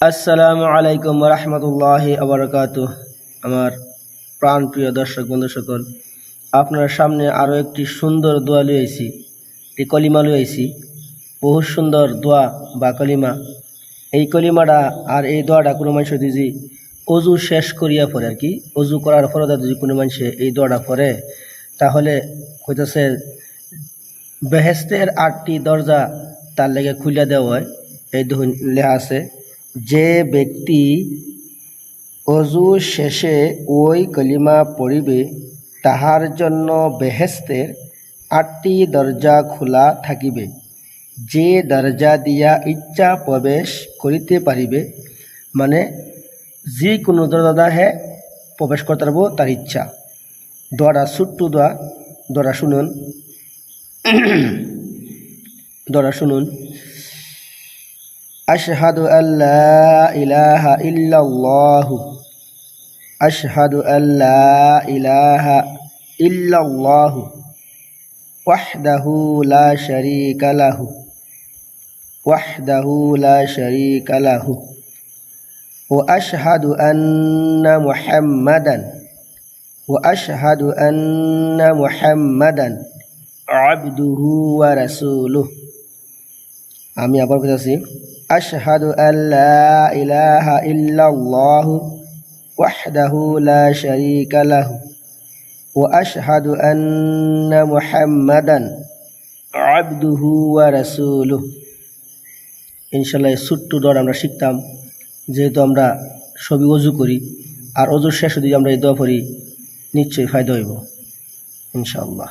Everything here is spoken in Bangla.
আসসালামু আলাইকুম রহমতুল্লাহ আবরকাত আমার প্রাণ প্রিয় দর্শক, বন্ধু সকল, আপনার সামনে আরও একটি সুন্দর দোয়া লুয়েছি একটি কলিমা লুয়েছি বহু সুন্দর দোয়া বা কলিমা। এই কলিমাটা আর এই দোয়াটা কোনো মানুষ যদি অজু শেষ করিয়া পরে আর কি, অজু করার পরে যদি কোনো মানুষে এই দোয়াটা পড়ে, তাহলে কইতেছে বেহেস্তের আটটি দরজা তার লেগে খুলিয়া দেওয়া হয়। এই লেখা আছে যে ব্যক্তি অজু শেষে ওই কলিমা পড়িবে, তাহার জন্য বেহেস্তের আটটি দরজা খোলা থাকিবে। যে দরজা দিয়া ইচ্ছা প্রবেশ করিতে পারিবে মানে যে কোনো দরজা হে প্রবেশ করতে পারব তার ইচ্ছা। দোয়াটা ছোট্ট দোয়া দোয়াটা শুনুন। দোয়াটা শুনুন। أشهد أن لا إله إلا الله. أشهد أن لا إله إلا الله. وحده لا شريك له. وحده لا شريك له. وأشهد أن محمدا. وأشهد أن محمدا عبده ورسوله. آمين. أبارك বলতেছি আশহাদু আল্লা ইলাহা ইল্লাল্লাহু ওয়াহদাহু লা শারীকা লাহু ওয়া আশহাদু আন্না মুহাম্মাদান আবদুহু ওয়া রাসূলুহু ইনশাআল্লাহ এই ছোট্ট দোয়া আমরা শিখতাম, যেহেতু আমরা সবই অজু করি, আর অজুর শেষ যদি আমরা এই দোয়া পড়ি, নিশ্চয়ই ফায়দা হইব, ইনশাআল্লাহ।